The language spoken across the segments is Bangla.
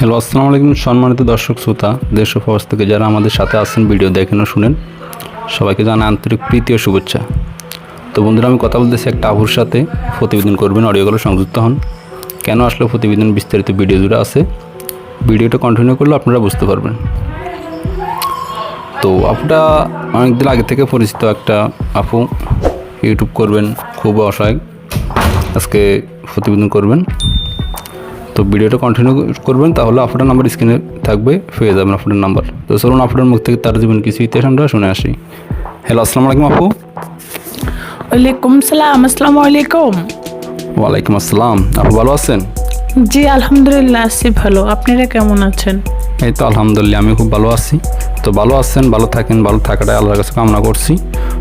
হ্যালো, আসসালামু আলাইকুম সম্মানিত দর্শক শ্রোতা, দেশ ও প্রবাস থেকে যারা আমাদের সাথে আছেন, ভিডিও দেখেন ও শুনেন, সবাইকে জানা আন্তরিক প্রীতি ও শুভেচ্ছা। তো বন্ধুরা, আমি কথা বলতেছি একটা আবুর সাথে, প্রতিবেদন করবেন অডিওগুলো সংযুক্ত হন। কেন আসলে প্রতিবেদন বিস্তারিত ভিডিও জুড়ে আছে? ভিডিওটা কন্টিনিউ করলে আপনারা বুঝতে পারবেন। তো আপুটা অনেকদিন আগে থেকে পরিচিত একটা আপু ইউটিউব করবেন খুব অসহায়। আজকে প্রতিবেদন করবেন। তো ভিডিওটা কন্টিনিউ করবেন তাহলে আপনার নাম্বার স্ক্রিনে থাকবে পেয়ে যাবেন আপনার নাম্বার তো চলুন আপনার মুখ থেকে তার জীবন কিছু ইতিহাস আমরা শুনে আসি। হ্যালো আসসালামু আলাইকুম আপু। ওয়ালাইকুম সালাম আসসালামু আলাইকুম। ওয়ালাইকুম আসসালাম। আপু ভালো আছেন? জি আলহামদুলিল্লাহ আছি ভালো। আপনারা কেমন আছেন? এই তো আলহামদুলিল্লাহ আমি খুব ভালো আছি। তো ভালো আছেন ভালো থাকেন ভালো থাকাটাই আল্লাহর কাছে কামনা করছি।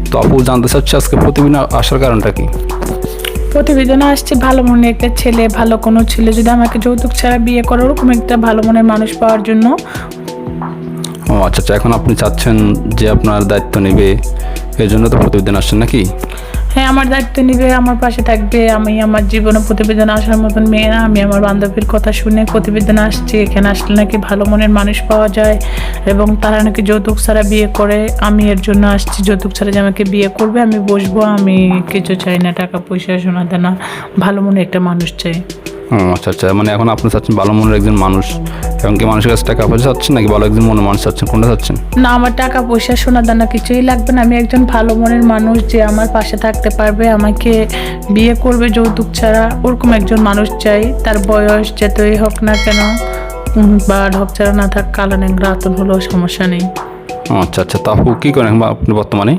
তো আপু জানতে চাচ্ছি আজকে প্রতিদিন আসার কারণটা কি? প্রতিবেদনে আসছে, ভালো মনের একটা ছেলে, ভালো কোনো ছেলে। যদি আমাকে যৌতুক ছাড়া বিয়ে করে ওরকম একটা ভালো মনের মানুষ পাওয়ার জন্য ও আচ্ছা আচ্ছা। এখন আপনি চাচ্ছেন যে আপনার দায়িত্ব নেবে। এর জন্য তো প্রতিবেদন আসছেন নাকি? হ্যাঁ আমার দায়িত্ব নিবে আমার পাশে থাকবে। আমি আমার জীবনে প্রতিবেদন আসার মতন মেয়ে না আমি আমার বান্ধবীর কথা শুনে প্রতিবেদন আসছি। এখানে আসলে নাকি ভালো মনের মানুষ পাওয়া যায় এবং তারা নাকি যৌতুক ছাড়া বিয়ে করে। আমি এর জন্য আসছি, যৌতুক ছাড়া যে আমাকে বিয়ে করবে, আমি বসবো। আমি কিছু চাই না, টাকা পয়সা শোনা দেনা, ভালো মনে একটা মানুষ চাই। আচ্ছা আচ্ছা। মানে এখন আপনি চাচ্ছেন ভালো মনের একজন মানুষ। এবং কি মানুষের কাছে টাকা পয়সা চাচ্ছেন নাকি ভালো একজন মনের মানুষ চাচ্ছেন? কোনটা চাচ্ছেন? না আমার টাকা পয়সা সোনা দানা কিছুই লাগবে না। আমি একজন ভালো মনের মানুষ যে আমার পাশে থাকতে পারবে আমাকে বিয়ে করবে যৌতুক ছাড়া। ওরকম একজন মানুষ চাই। তার বয়স যতই হোক না কেন বা ঢক ছাড়া না থাক কালো ন্যাংরা আতন হলেও সমস্যা নেই। আচ্ছা আচ্ছা। তা আপু কী করেন আপনি বর্তমানে?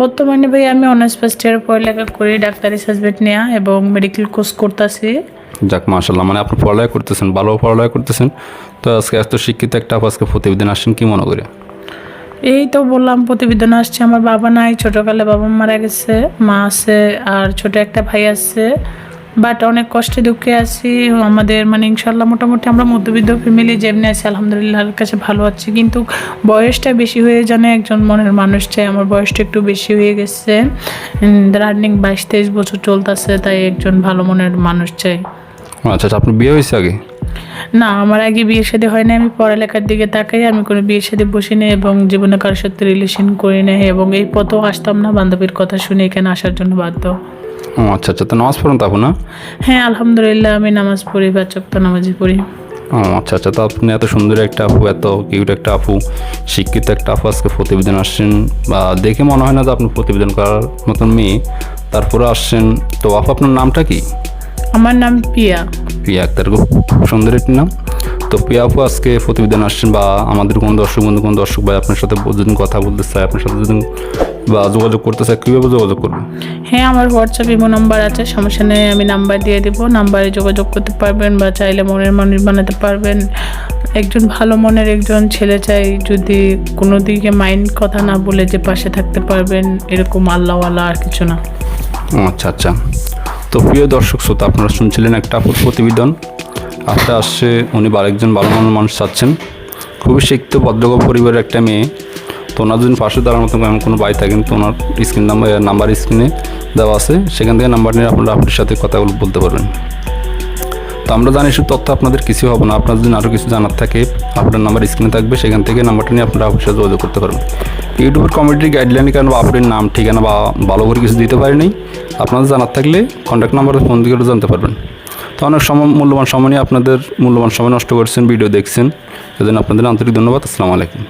বর্তমানে ভাই আমি অনার্স ফার্স্ট ইয়ার পড়ালেখা করি ডাক্তারি সাবজেক্ট নেওয়া এবং মেডিকেল কোর্স করতেছি। যাক মাশাল্লাহ মানে আপনি পড়ালেখা করতেছেন ভালো পড়ালেখা করতেছেন। তো আজকে এত শিক্ষিত একটা আজকে প্রতিবেদন আসছেন কি মনে করে? এই তো বললাম, প্রতিবেদন আসছে। আমার বাবা নাই, ছোটকালে বাবা মারা গেছে, মা আছে, আর ছোট একটা ভাই আছে। বাট অনেক কষ্টে দুঃখে আছি। আমাদের মানে ইনশাল্লাহ মোটামুটি আমরা মধ্যবিত্ত ফ্যামিলি যেমনি আছি আলহামদুলিল্লাহর কাছে ভালো আছি। কিন্তু বয়সটা বেশি হয়ে জানে একজন মনের মানুষ চাই। আমার বয়সটা একটু বেশি হয়ে গেছে। রানিং বাইশ তেইশ বছর চলতেছে, তাই একজন ভালো মনের মানুষ চাই। আচ্ছা আচ্ছা আপনার বিয়ে হয়েছে আগে? না আমার আগে বিয়ের সাথে হয় না আমি পড়ালেখার দিকে তাকাই আমি কোনো বিয়ের সাথে বসি না এবং জীবনে কারোর সাথে রিলেশন করি না এবং এই পথও আসতাম না। বান্ধবীর কথা শুনে এখানে আসার জন্য বাধ্য। ও আচ্ছা আচ্ছা তো নামাজ পড়েন তো আপু না? হ্যাঁ আলহামদুলিল্লাহ আমি নামাজ পড়ি বা চক্ত নামাজি পড়ি। ও আচ্ছা আচ্ছা তো আপনি এত সুন্দর একটা আপু এত কিউট একটা আপু শিক্ষিত একটা আপু আজকে প্রতিবেদন আসছেন বা দেখে মনে হয় না যে আপনি প্রতিবেদন করার মতন মেয়ে। তারপরে আসছেন তো আপু আপনার নামটা কি? আমার নাম পিয়া প্রিয়া আক্তার খুব সুন্দর একটি নাম। তো প্রিয়া আপু আজকে প্রতিবেদন আসছেন বা আমাদের কোনো দর্শক বন্ধু কোনো দর্শক ভাই আপনার সাথে যদি কথা বলতে চায় আপনার সাথে যদি বা যোগাযোগ করতে চায় কীভাবে যোগাযোগ করবে? হ্যাঁ আমার হোয়াটসঅ্যাপ ইমো নাম্বার আছে। সমস্যা নেই আমি নাম্বার দিয়ে দেবো। নাম্বারে যোগাযোগ করতে পারবেন বা চাইলে মনের মানুষ বানাতে পারবেন। একজন ভালো মনের একজন ছেলে চাই যদি কোনো দিকে মাইন্ড কথা না বলে যে পাশে থাকতে পারবেন এরকম আল্লাহওয়ালা আর কিছু না। আচ্ছা আচ্ছা। তো প্রিয় দর্শক শ্রোতা, আপনারা শুনছিলেন একটা প্রতিবেদন। আপনার আসছে উনি বা একজন ভালো মানুষ চাচ্ছেন খুবই শিক্ষিত ভদ্রগ পরিবারের একটা মেয়ে। তো ওনার যদি পাশে দাঁড়ার মতো এমন কোনো বাই থাকেন, তো ওনার স্ক্রিন নাম্বার নাম্বার স্ক্রিনে দেওয়া আছে। সেখান থেকে নাম্বার নিয়ে আপনারা আপনার সাথে কথাগুলো বলতে পারবেন। তো আমরা জানি শুধু তথ্য আপনাদের কিছু হবে না, আপনার যদি আরও কিছু জানার থাকে, আপনার নাম্বার স্ক্রিনে থাকবে, সেখান থেকে নাম্বারটা নিয়ে আপনারা আপনার সাথে যোগাযোগ করতে পারবেন। ইউটিউবের কমিটির গাইডলাইন কেন বা আপনার নাম, ঠিকানা বা ভালো করে কিছু দিতে পারেনি, আপনাদের জানার থাকলে কন্ট্যাক্ট নাম্বারে ফোন করে জানতে পারবেন। তো অনেক সময় মূল্যবান সময় নিয়ে আপনাদের মূল্যবান সময় নষ্ট করছেন ভিডিও দেখছেন, এজন্য আপনাদের আন্তরিক ধন্যবাদ, আসসালামু আলাইকুম।